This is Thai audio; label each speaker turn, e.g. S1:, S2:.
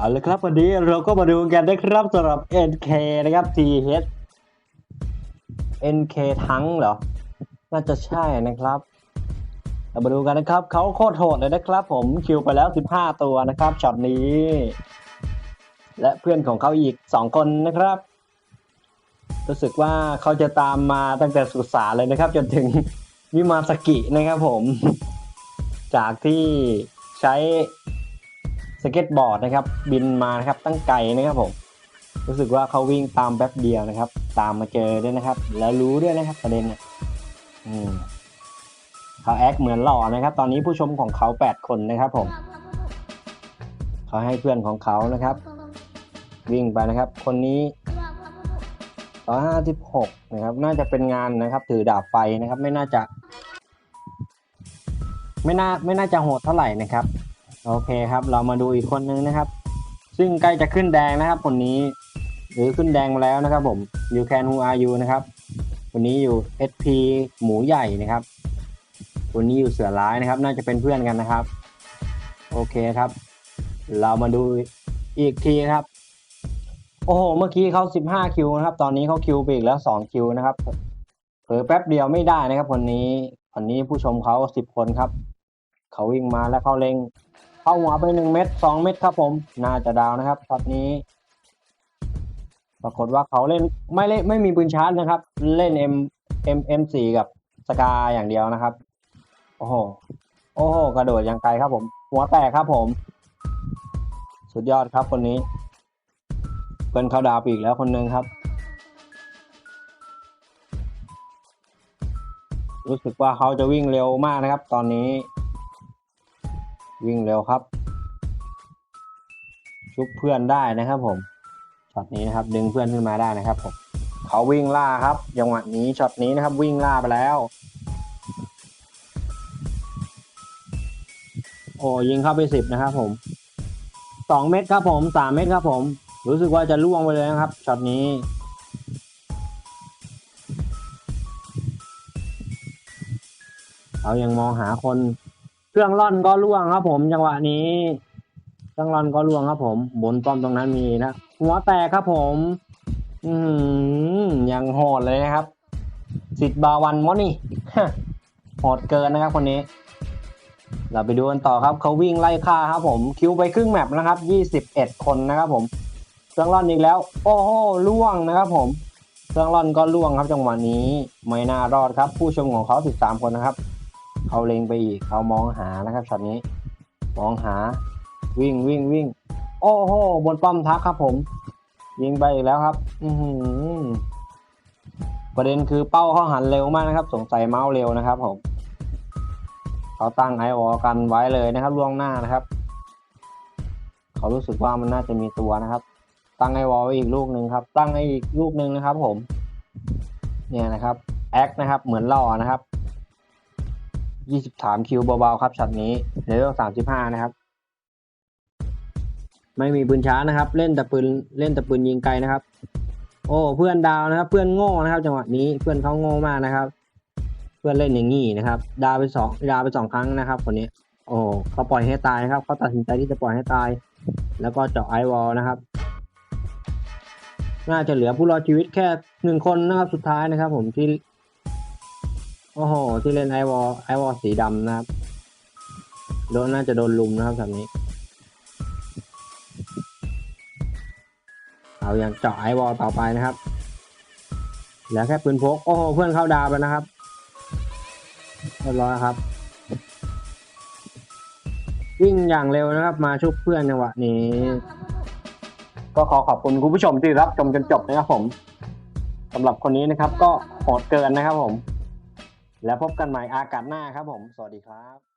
S1: เอาเลยครับวันนี้เราก็มาดูกันนะครับสำหรับ NK นะครับ TH NK ทั้งเหรอ น่าจะใช่นะครับ เรามาดูกันนะครับ เขาโคตรโหดเลยนะครับ ผมคิวไปแล้ว 15 ตัวนะครับช็อตนี้ และเพื่อนของเขาอีก 2 คนนะครับ รู้สึกว่าเขาจะตามมาตั้งแต่สุสานเลยนะครับ จนถึงวิมาสกินะครับผม จากที่ใช้ สเก็ตบอร์ดนะครับ บินมานะครับตั้งไกลนะครับผม รู้สึกว่าเขาวิ่งตามแป๊บเดียวนะครับ ตามมาเจอด้วยนะครับ แล้วรู้ด้วยนะครับประเด็นเนี่ยเขาแอคเหมือนหล่อนะครับ ตอนนี้ผู้ชมของเขาแปดคนนะครับผมเขาให้เพื่อนของเขานะครับ วิ่งไปนะครับ คนนี้ร้อยห้าสิบหกนะครับ น่าจะเป็นงานนะครับ ถือดาบไฟนะครับ ไม่น่าจะ ไม่น่าไม่น่าจะโหดเท่าไหร่นะครับ โอเคครับ เรามาดูอีกคนนึงนะครับ ซึ่งใกล้จะขึ้นแดงนะครับคนนี้ หรือขึ้นแดงมาแล้วนะครับ ผม You Can Who Are You นะครับคนนี้อยู่ SP หมูใหญ่นะครับคนนี้อยู่เสือร้ายนะครับ น่าจะเป็นเพื่อนกันนะครับ โอเคครับ เรามาดูอีกทีครับ โอ้โห เมื่อกี้เขา15คิวนะครับ ตอนนี้เขาคิวไปอีกแล้ว2คิวนะครับเผลอแป๊บเดียวไม่ได้นะครับคนนี้คนนี้ผู้ชมเขา10คนครับเขาวิ่งมาแล้วเขาเล็ง เข้าหัวไปหนึ่งเม็ดสองเม็ดครับผม น่าจะดาวนะครับช็อตนี้ ปรากฏว่าเขาเล่นไม่เล่นไม่มีปืนชาร์จนะครับ เล่น M M M สี่กับสกาอย่างเดียวนะครับ โอ้โห โอ้โห กระโดดย่างไกลครับผม หัวแตกครับผม สุดยอดครับคนนี้เพื่อนเขาดาวปอีกแล้วคนหนึ่งครับ รู้สึกว่าเขาจะวิ่งเร็วมากนะครับ ตอนนี้ วิ่งเร็วครับ ชุบเพื่อนได้นะครับผมช็อตนี้นะครับ ดึงเพื่อนขึ้นมาได้นะครับผมเขาวิ่งล่าครับจังหวะนี้ช็อตนี้นะครับ วิ่งล่าไปแล้ว โอ้ยิงเข้าไปสิบนะครับ ผมสองเม็ดครับผมสามเม็ดครับ ผม รู้สึกว่าจะล่วงไปเลยนะครับช็อตนี้เรายังมองหาคน เครื่องร่อนก็ล่วงครับ ผม จังหวะนี้ เครื่องร่อนก็ล่วงครับผม บนป้อมตรงนั้นมีนะหัวแตกครับผม อืมยังโหดเลยนะครับสิทธิ์บาวันมอนี่โหดเกินนะครับ คนนี้ เราไปดูกันต่อครับเขาวิ่งไล่ฆ่าครับ ผม คิวไปครึ่งแมปนะครับยี่สิบเอ็ดคนนะครับผมเครื่องร่อนอีกแล้ว โอ้โหล่วงนะครับผมเครื่องร่อนก็ล่วงครับจังหวะนี้ ไม่น่ารอดครับ ผู้ชมของเขาสิบสามคนนะครับ เขาเล็งไปอีกเขามองหานะครับช็อตนี้ มองหาวิ่งวิ่งวิ่ง โอ้โหบนป้อมทักครับผม ยิงไปอีกแล้วครับ อืประเด็นคือเป้าเขาหันเร็วมากนะครับ สงสัยเมาส์เร็วนะครับผมเขาตั้งไอวอกันไว้เลยนะครับล่วงหน้านะครับ เขารู้สึกว่ามันน่าจะมีตัวนะครับ ตั้งไอวอไว้อีกลูกหนึ่งครับ ตั้งไออีกลูกหนึ่งนะครับ ผม เนี่ยนะครับแอคนะครับ เหมือนล่อนะครับ ยี่สิบสามคิวเบาๆครับช็อตนี้เลเวลสามสิบห้านะครับ ไม่มีปืนช้านะครับ เล่นแต่ปืนเล่นแต่ปืนยิงไกลนะครับ โอ้เพื่อนดาวนะครับ เพื่อนโง่นะครับ จังหวะนี้เพื่อนเขาโง่มากนะครับ เพื่อนเล่นอย่างงี้นะครับ ดาวไปสองดาวไปสองครั้งนะครับคนนี้ โอ้เขาปล่อยให้ตายนะครับเขาตัดสินใจที่จะปล่อยให้ตาย แล้วก็เจาะไอวอลนะครับ น่าจะเหลือผู้รอดชีวิตแค่หนึ่งคนนะครับสุดท้ายนะครับ ผมที่ โอ้โห ที่เล่นไอวอลไอวอลสีดำนะครับ โดนน่าจะโดนลุมนะครับแบบนี้ เอาอย่างเจาะไอวอลต่อไปนะครับเหลือแค่ปืนพก โอ้โห เพื่อนเข้าดาวไปนะครับ เรียบร้อยครับ วิ่งอย่างเร็วนะครับ มาชุบเพื่อนจังหวะนี้ ก็ขอขอบคุณคุณผู้ชมที่รับชมจนจบนะครับผมสำหรับคนนี้นะครับ ก็โหดเกินนะครับผม แล้วพบกันใหม่อากาศหน้าครับผม สวัสดีครับ